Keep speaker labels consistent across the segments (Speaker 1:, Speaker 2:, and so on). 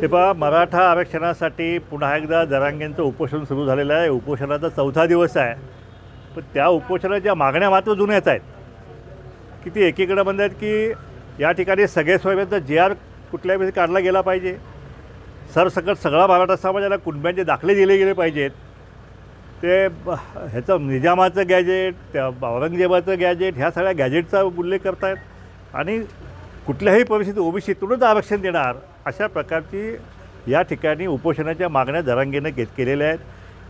Speaker 1: ते पहा मराठा आरक्षणासाठी पुन्हा एकदा जरांगेंचं उपोषण सुरू झालेलं आहे. उपोषणाचा चौथा दिवस आहे. पण त्या उपोषणाच्या मागण्या मात्र जुन्याच आहेत. की ती एकीकडे म्हणतात की या ठिकाणी सगळे स्वयंचा जे आर कुठल्या वेळेस काढला गेला पाहिजे? सरसकट सगळा मराठा समाजाला कुटुंबियांचे दाखले दिले गेले पाहिजेत. ते ह्याचं निजामाचं गॅजेट त्या औरंगजेबाचं गॅजेट ह्या सगळ्या गॅजेटचा उल्लेख करतायत. आणि कुठल्याही परिस्थितीत ओबीसीतूनच आरक्षण देणार अशा प्रकारची या ठिकाणी उपोषणाच्या मागण्या जरांगेनं घेत केलेल्या आहेत.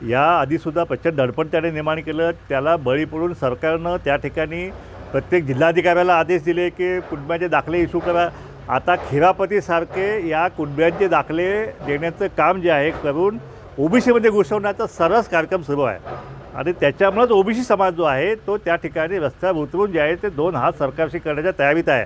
Speaker 1: या आधीसुद्धा प्रचंड दडपण त्याने निर्माण केलं. त्याला बळी पडून सरकारनं त्या ठिकाणी प्रत्येक जिल्हाधिकाऱ्याला आदेश दिले की कुटुंबाचे दाखले इशू करा. आता खिरापतीसारखे या कुटुंबियांचे दाखले देण्याचं काम जे आहे करून ओबीसीमध्ये घुसवण्याचा सरस कार्यक्रम सुरू आहे. आणि त्याच्यामुळंच ओबीसी समाज जो आहे तो त्या ठिकाणी रस्त्यावर उतरून जे आहे ते दोन हात सरकारशी करण्याच्या तयारीत आहे.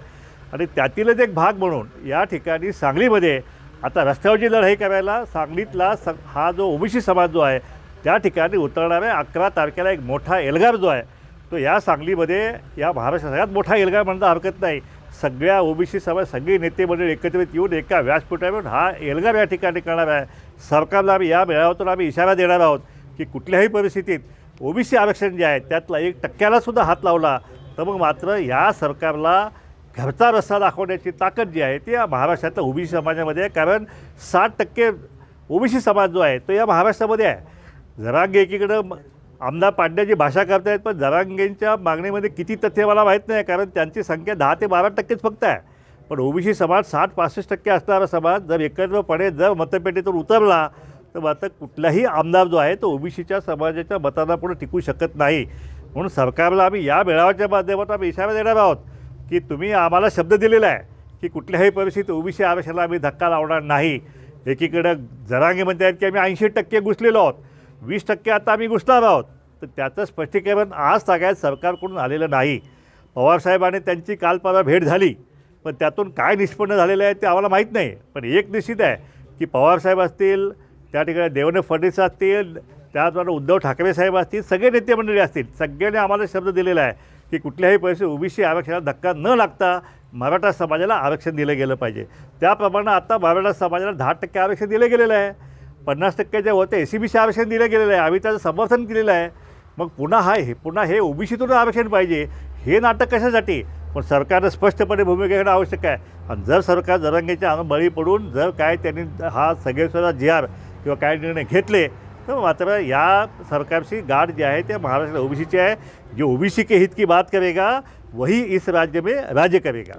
Speaker 1: आणि त्यातीलच एक भाग म्हणून या ठिकाणी सांगलीमध्ये आता रस्त्यावरची लढाई करायला सांगलीतला स हा जो ओबीसी समाज जो आहे त्या ठिकाणी उतरणाऱ्या अकरा तारखेला एक मोठा एल्गार जो आहे तो या सांगलीमध्ये या महाराष्ट्रात सगळ्यात मोठा एल्गार म्हणता हरकत नाही. सगळ्या ओबीसी समाज सगळी नेते मंडळी एकत्रित येऊन एका व्यासपीठावर हा एल्गार या ठिकाणी करणार आहे. सरकारला आम्ही या मेळाव्यातून आम्ही इशारा देणार आहोत की कुठल्याही परिस्थितीत ओबीसी आरक्षण जे आहे त्यातला एक टक्क्याला सुद्धा हात लावला. तर मग मात्र या सरकारला घरचा रस्ता दाखवण्याची ताकद जी आहे ती या महाराष्ट्रातल्या ओबीसी समाजामध्ये आहे. कारण साठ टक्के ओबीसी समाज जो आहे तो या महाराष्ट्रामध्ये आहे. जरांगे एकीकडं आमदार पाडण्याची भाषा करतायत पण जरांगेंच्या मागणीमध्ये किती तथ्य मला माहीत नाही कारण त्यांची संख्या दहा ते बारा टक्केच फक्त आहे. पण ओबीसी समाज साठ पासष्ट टक्के असणारा समाज जर एकत्रपणे जर मतपेटीतून उतरला तर मात्र कुठलाही आमदार जो आहे तो ओबीसीच्या समाजाच्या मतांना पुढे टिकू शकत नाही. म्हणून सरकारला आम्ही या मेळाव्याच्या माध्यमातून आम्ही इशारा देणार आहोत. की तुम्ही आम्हाला शब्द दिलेला आहे की कुठल्याही परिस्थितीत ओबीसी आरक्षणाला आम्ही धक्का लावणार नाही. एकीकडं जरांगे म्हणतात की आम्ही ऐंशी टक्के घुसलेलो आहोत. वीस टक्के आता आम्ही घुसणार आहोत. तर त्याचं स्पष्टीकरण आज सगळ्यात सरकारकडून आलेलं नाही. पवारसाहेबांनी त्यांची काल परवा भेट झाली. पण त्यातून काय निष्पन्न झालेलं आहे ते आम्हाला माहीत नाही. पण एक निश्चित आहे की पवारसाहेब असतील त्या ठिकाणी देवेंद्र फडणवीस असतील त्याचबरोबर उद्धव ठाकरे साहेब असतील सगळे नेते मंडळी असतील सगळ्यांनी आम्हाला शब्द दिलेला आहे. की कुठल्याही पैसे ओबीसी आरक्षणाला धक्का न लागता मराठा समाजाला आरक्षण दिलं गेलं पाहिजे. त्याप्रमाणे आता मराठा समाजाला दहा टक्के आरक्षण दिलं गेलेलं आहे. पन्नास टक्के जे होते ए सी बीचे आरक्षण दिलं गेलेलं आहे. आम्ही त्याचं समर्थन केलेलं आहे. मग पुन्हा हा हे पुन्हा हे ओबीसीतून आरक्षण पाहिजे. हे नाटक कशासाठी? पण सरकारनं स्पष्टपणे भूमिका घेणं आवश्यक आहे. आणि जर सरकार जरंगेच्या अनु बळी पडून जर काय त्यांनी हा सगळेश्वरा जी आर किंवा काय निर्णय घेतले तर मात्र या सरकारची गाठ जी आहे त्या महाराष्ट्र ओबीसीची आहे. जो ओबीसी के हित की बात करेगा वही इस राज्य में राज्य करेगा.